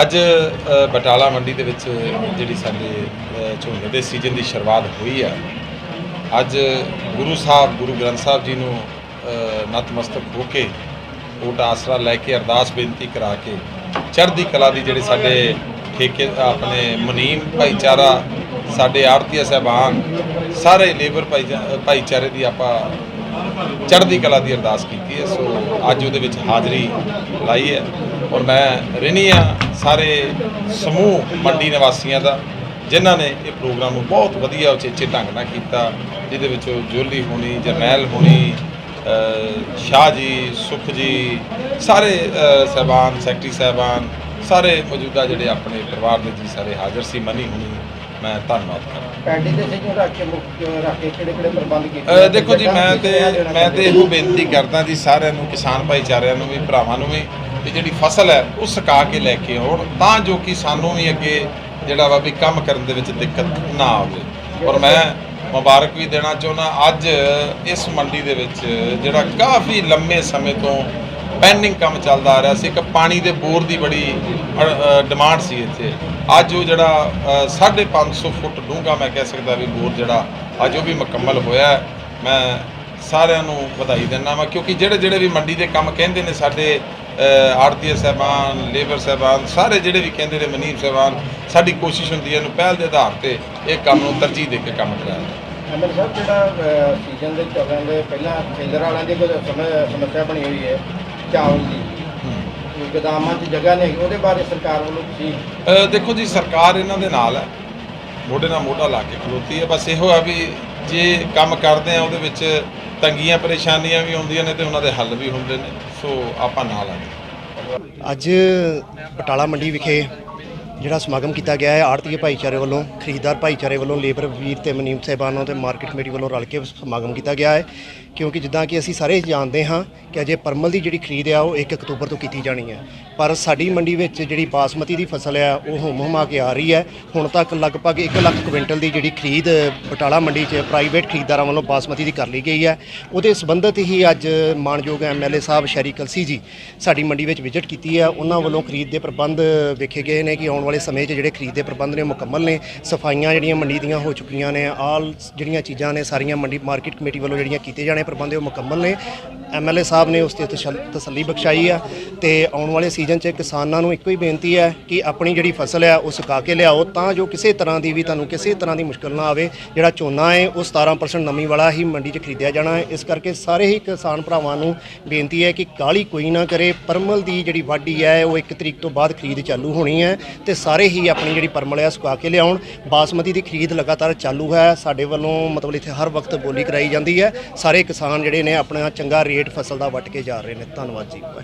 ਅੱਜ ਬਟਾਲਾ ਮੰਡੀ ਦੇ ਵਿੱਚ ਜਿਹੜੀ ਸਾਡੇ ਝੋਨੇ ਦੇ ਸੀਜ਼ਨ ਦੀ ਸ਼ੁਰੂਆਤ ਹੋਈ ਹੈ ਅੱਜ ਗੁਰੂ ਸਾਹਿਬ, ਗੁਰੂ ਗ੍ਰੰਥ ਸਾਹਿਬ ਜੀ ਨੂੰ ਨਤਮਸਤਕ ਹੋ ਕੇ ਓਟ ਆਸਰਾ ਲੈ ਕੇ ਅਰਦਾਸ ਬੇਨਤੀ ਕਰਾ ਕੇ ਚੜ੍ਹਦੀ ਕਲਾ ਦੀ ਜਿਹੜੇ ਸਾਡੇ ਠੇਕੇ, ਆਪਣੇ ਮੁਨੀਮ ਭਾਈਚਾਰਾ, ਸਾਡੇ ਆੜਤੀਆ ਸਾਹਿਬਾਨ, ਸਾਰੇ ਲੇਬਰ ਭਾਈਚਾ- ਭਾਈਚਾਰੇ ਦੀ ਆਪਾਂ ਚੜ੍ਹਦੀ ਕਲਾ ਦੀ ਅਰਦਾਸ ਕੀਤੀ ਹੈ। ਸੋ ਅੱਜ ਉਹਦੇ ਵਿੱਚ ਹਾਜ਼ਰੀ ਲਾਈ ਹੈ। ਔਰ ਮੈਂ ਰਿਣੀ ਹਾਂ। ਸਾਰੇ ਸਮੂਹ ਮੰਡੀ ਨਿਵਾਸੀਆਂ ਦਾ ਜਿਨ੍ਹਾਂ ਨੇ ਇਹ ਪ੍ਰੋਗਰਾਮ ਨੂੰ ਬਹੁਤ ਵਧੀਆ ਉਚੇਚੇ ਢੰਗ ਨਾਲ ਕੀਤਾ ਜਿਹਦੇ ਵਿੱਚ ਜੋਲੀ ਹੋਣੀ ਜਰਨੈਲ ਹੋਣੀ ਸ਼ਾਹ ਜੀ ਸੁਖ ਜੀ ਸਾਰੇ ਸਾਹਿਬਾਨ ਸੈਕਟਰੀ ਸਾਹਿਬਾਨ ਸਾਰੇ ਮੌਜੂਦਾ ਜਿਹੜੇ ਆਪਣੇ ਪਰਿਵਾਰ ਦੇ ਜੀ ਸਾਰੇ ਹਾਜ਼ਰ ਸੀ ਮਨੀ ਹੋਣੀ ਮੈਂ ਧੰਨਵਾਦ ਕਰਦਾ। ਪੈਂਡੀ ਦੇ ਸਿੰਘ ਰੱਖ ਕੇ ਮੁੱਖ ਰੱਖ ਕੇ ਕਿਹੜੇ ਕਿਹੜੇ ਪ੍ਰਬੰਧ ਕੀਤੇ ਦੇਖੋ ਜੀ ਮੈਂ ਤੇ ਮੈਂ ਤੇ ਇਹੋ ਬੇਨਤੀ ਕਰਦਾ ਜੀ ਸਾਰਿਆਂ ਨੂੰ ਕਿਸਾਨ ਭਾਈਚਾਰਿਆਂ ਨੂੰ ਵੀ ਭਰਾਵਾਂ ਨੂੰ ਵੀ ਵੀ ਜਿਹੜੀ ਫਸਲ ਹੈ ਉਹ ਸੁਕਾ ਕੇ ਲੈ ਕੇ ਆਉਣ ਤਾਂ ਜੋ ਕਿ ਸਾਨੂੰ ਵੀ ਅੱਗੇ ਜਿਹੜਾ ਵਾ ਵੀ ਕੰਮ ਕਰਨ ਦੇ ਵਿੱਚ ਦਿੱਕਤ ਨਾ ਆਵੇ। ਔਰ ਮੈਂ ਮੁਬਾਰਕ ਵੀ ਦੇਣਾ ਚਾਹੁੰਦਾ ਅੱਜ ਇਸ ਮੰਡੀ ਦੇ ਵਿੱਚ ਜਿਹੜਾ ਕਾਫੀ ਲੰਮੇ ਸਮੇਂ ਤੋਂ ਪੈਨਿੰਗ ਕੰਮ ਚੱਲਦਾ ਆ ਰਿਹਾ ਸੀ ਇੱਕ ਪਾਣੀ ਦੇ ਬੋਰ ਦੀ ਬੜੀ ਡਿਮਾਂਡ ਸੀ ਇੱਥੇ। ਅੱਜ ਉਹ ਜਿਹੜਾ ਅ, 550 ਫੁੱਟ ਡੂੰਘਾ ਮੈਂ ਕਹਿ ਸਕਦਾ ਵੀ ਬੋਰ ਜਿਹੜਾ ਅੱਜ ਉਹ ਵੀ ਮੁਕੰਮਲ ਹੋਇਆ ਮੈਂ ਸਾਰਿਆਂ ਨੂੰ ਵਧਾਈ ਦਿੰਦਾ ਵਾਂ ਕਿਉਂਕਿ ਜਿਹੜੇ ਜਿਹੜੇ ਵੀ ਮੰਡੀ ਦੇ ਕੰਮ ਕਹਿੰਦੇ ਨੇ ਸਾਡੇ ਆੜਤੀਏ ਸਾਹਿਬਾਨ ਲੇਬਰ ਸਾਹਿਬਾਨ ਸਾਰੇ ਜਿਹੜੇ ਵੀ ਕਹਿੰਦੇ ਨੇ ਮਨੀਬ ਸਾਹਿਬਾਨ ਸਾਡੀ ਕੋਸ਼ਿਸ਼ ਹੁੰਦੀ ਹੈ ਇਹਨੂੰ ਪਹਿਲ ਦੇ ਆਧਾਰ ਤੇ ਇਹ ਕੰਮ ਨੂੰ ਤਰਜੀਹ ਦੇ ਕੇ ਕੰਮ ਕਰਾਇਆ ਜਾਏ। ਐਮਐਲ ਸਾਹਿਬ ਜਿਹੜਾ ਸੀਜ਼ਨ ਦੇ ਚੱਲਣ ਦੇ ਪਹਿਲਾਂ ਖੇਲਰ ਵਾਲਿਆਂ ਦੀ ਕੋਈ ਸਮ- ਸਮੱਸਿਆ ਬਣੀ ਹੋਈ ਹੈ ਚਾਵਲ ਦੀ। ਗੋਦਾਮਾਂ 'ਚ ਜਗ੍ਹਾ ਨਹੀਂ ਉਹਦੇ ਬਾਰੇ ਸਰਕਾਰ ਵੱਲੋਂ ਤੁਸੀਂ ਦੇਖੋ ਜੀ ਸਰਕਾਰ ਇਹਨਾਂ ਦੇ ਨਾਲ ਹੈ। ਮੋਢੇ ਨਾਲ ਮੋਢਾ ਲਾ ਕੇ ਖਲੋਤੀ ਹੈ। ਬਸ ਇਹੋ ਆ ਵੀ ਜੇ ਕੰਮ ਕਰਦੇ ਆ ਉਹਦੇ ਵਿੱਚ ਤੰਗੀਆਂ ਪਰੇਸ਼ਾਨੀਆਂ ਵੀ ਆਉਂਦੀਆਂ ਨੇ ਤੇ ਉਹਨਾਂ ਦੇ ਹੱਲ ਵੀ ਹੁੰਦੇ ਨੇ। ਸੋ ਆਪਾਂ ਨਾਲ ਆ ਅੱਜ ਬਟਾਲਾ ਮੰਡੀ ਵਿਖੇ ਜਿਹੜਾ ਸਮਾਗਮ ਕੀਤਾ ਗਿਆ ਹੈ ਆੜਤੀਏ ਭਾਈਚਾਰੇ ਵੱਲੋਂ, ਖਰੀਦਦਾਰ ਭਾਈਚਾਰੇ ਵੱਲੋਂ, ਲੇਬਰ ਵੀਰ ਤੇ ਮਨੀਮ ਸਾਹਿਬਾਨਾਂ ਤੇ ਮਾਰਕੀਟ ਕਮੇਟੀ ਵੱਲੋਂ ਰਲ ਕੇ ਸਮਾਗਮ ਕੀਤਾ ਗਿਆ ਹੈ। ਕਿਉਂਕਿ ਜਿੱਦਾਂ ਕਿ ਅਸੀਂ ਸਾਰੇ ਜਾਣਦੇ ਹਾਂ ਕਿ ਅਜੇ ਪਰਮਲ ਦੀ ਜਿਹੜੀ ਖਰੀਦ ਆ, ਉਹ 1 ਅਕਤੂਬਰ ਤੋਂ ਕੀਤੀ ਜਾਣੀ ਹੈ। ਪਰ ਸਾਡੀ ਮੰਡੀ ਵਿੱਚ ਜਿਹੜੀ ਬਾਸਮਤੀ ਦੀ ਫਸਲ ਆ, ਉਹ ਹੁਮ ਹੁਮਾ ਕੇ ਆ ਰਹੀ ਹੈ। ਹੁਣ ਤੱਕ ਲਗਭਗ 1 ਲੱਖ ਕੁਇੰਟਲ ਦੀ ਜਿਹੜੀ ਖਰੀਦ ਬਟਾਲਾ ਮੰਡੀ 'ਚ ਪ੍ਰਾਈਵੇਟ ਖਰੀਦਦਾਰਾਂ ਵੱਲੋਂ ਬਾਸਮਤੀ ਦੀ ਕਰ ਲਈ ਗਈ ਹੈ। ਉਹਦੇ ਸੰਬੰਧਿਤ ਹੀ ਅੱਜ ਮਾਨਯੋਗ ਐਮਐਲਏ ਸਾਹਿਬ ਸ਼ੈਰੀ ਕਲਸੀ ਜੀ ਸਾਡੀ ਮੰਡੀ ਵਿੱਚ ਵਿਜ਼ਿਟ ਕੀਤੀ ਹੈ। ਉਹਨਾਂ ਵੱਲੋਂ ਖਰੀਦ ਦੇ ਪ੍ਰਬੰਧ ਵੇਖੇ ਗਏ ਨੇ ਕਿ ਆਉਣ ਵਾਲੇ ਸਮੇਂ 'ਚ ਜਿਹੜੇ ਖਰੀਦ ਦੇ ਪ੍ਰਬੰਧ ਨੇ ਉਹ ਮੁਕੰਮਲ ਨੇ। ਸਫਾਈਆਂ ਜਿਹੜੀਆਂ ਮੰਡੀ ਦੀਆਂ ਹੋ ਚੁੱਕੀਆਂ ਨੇ, ਆਲ ਜਿਹੜੀਆਂ ਚੀਜ਼ਾਂ ਨੇ, ਸਾਰੀਆਂ ਮੰਡੀ ਮਾਰਕੀਟ ਕਮੇਟੀ ਵੱਲੋਂ ਜਿਹੜੀਆਂ ਕੀਤੇ ਜਾਣੇ ਪ੍ਰਬੰਧ ਉਹ ਮੁਕੰਮਲ ਨੇ। ਐਮਐਲਏ ਸਾਹਿਬ ਨੇ ਉਸ ਤੇ ਤਸੱਲੀ ਬਖਸ਼ਾਈ ਆ ਤੇ ਆਉਣ ਵਾਲੇ ਸੀਜ਼ਨ 'ਚ ਕਿਸਾਨਾਂ ਨੂੰ ਇੱਕੋ ਹੀ ਬੇਨਤੀ ਹੈ ਕਿ ਆਪਣੀ ਜਿਹੜੀ ਫਸਲ ਹੈ ਉਹ ਸੁਕਾ ਕੇ ਲਿਆਓ ਤਾਂ ਜੋ ਕਿਸੇ ਤਰ੍ਹਾਂ ਦੀ ਵੀ ਤੁਹਾਨੂੰ ਕਿਸੇ ਤਰ੍ਹਾਂ ਦੀ ਮੁਸ਼ਕਲ ਨਾ ਆਵੇ। ਜਿਹੜਾ ਝੋਨਾ ਹੈ ਉਹ 17% ਨਮੀ ਵਾਲਾ ਹੀ ਮੰਡੀ 'ਚ ਖਰੀਦਿਆ ਜਾਣਾ ਹੈ। ਇਸ ਕਰਕੇ ਸਾਰੇ ਹੀ ਕਿਸਾਨ ਭਰਾਵਾਂ ਨੂੰ ਬੇਨਤੀ ਹੈ ਕਿ ਕਾਲੀ ਕੋਈ ਨਾ ਕਰੇ। ਪਰਮਲ ਦੀ ਜਿਹੜੀ ਵਾਢੀ ਹੈ ਉਹ 1 ਤਰੀਕ ਤੋਂ ਬਾਅਦ ਖਰੀਦ ਚਾਲੂ ਹੋਣੀ ਹੈ ਤੇ ਸਾਰੇ ਹੀ ਆਪਣੀ ਜਿਹੜੀ ਪਰਮਲ ਆ ਸੁਕਾ ਕੇ ਲਿਆਉਣ। ਬਾਸਮਤੀ ਦੀ ਖਰੀਦ ਲਗਾਤਾਰ ਚਾਲੂ ਹੈ। ਸਾਡੇ ਵੱਲੋਂ ਮਤਲਬ ਇੱਥੇ ਹਰ ਵਕਤ ਬੋਲੀ ਕਰਾਈ ਜਾਂਦੀ ਹੈ। ਸਾਰੇ ਕਿਸਾਨ ਜਿਹੜੇ ਨੇ ਆਪਣਾ ਚੰਗਾ ਰੇਟ ਫਸਲ ਦਾ ਵੱਟ ਕੇ ਜਾ ਰਹੇ ਨੇ। ਧੰਨਵਾਦ ਜੀ।